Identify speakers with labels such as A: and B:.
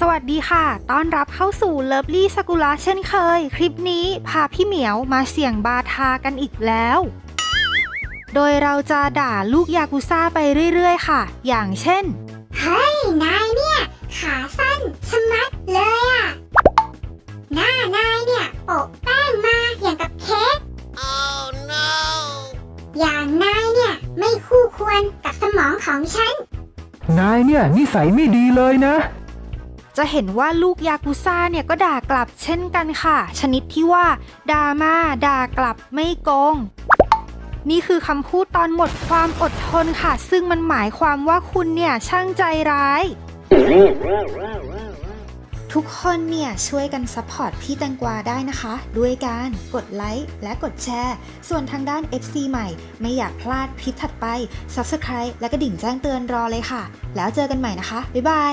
A: สวัสดีค่ะ ต้อนรับเข้าสู่เลิฟลี่สกุละเช่นเคย คลิปนี้พาพี่เหมียวมาเสี่ยงบาทากันอีกแล้ว โดยเราจะด่าลูกยากุซ่าไปเรื่อยๆ ค่ะ อย่างเช่น
B: เฮ้ย นายเนี่ย ขาสั้นชะมัดเลยอะหน้านายเนี่ยโปะแป้งมาอย่างกับเค้ก
C: oh no
B: อย่างนายเนี่ย ไม่คู่ควรกับสมองของฉัน
D: นายเนี่ยนิสัยไม่ดีเลยนะ
A: จะเห็นว่าลูกยากุซ่าเนี่ยก็ด่ากลับเช่นกันค่ะ ชนิดที่ว่าด่ามาด่ากลับไม่โกง นี่คือคำพูดตอนหมดความอดทนค่ะ ซึ่งมันหมายความว่าคุณเนี่ยช่างใจร้าย ทุกคนเนี่ยช่วยกันซัพพอร์ตพี่แตงกวาได้นะคะ ด้วยการกดไลค์และกดแชร์ ส่วนทางด้าน FC ใหม่ ไม่อยากพลาดคลิปถัดไป Subscribe และกระดิ่งแจ้งเตือนรอเลยค่ะ แล้วเจอกันใหม่นะคะ บ๊ายบาย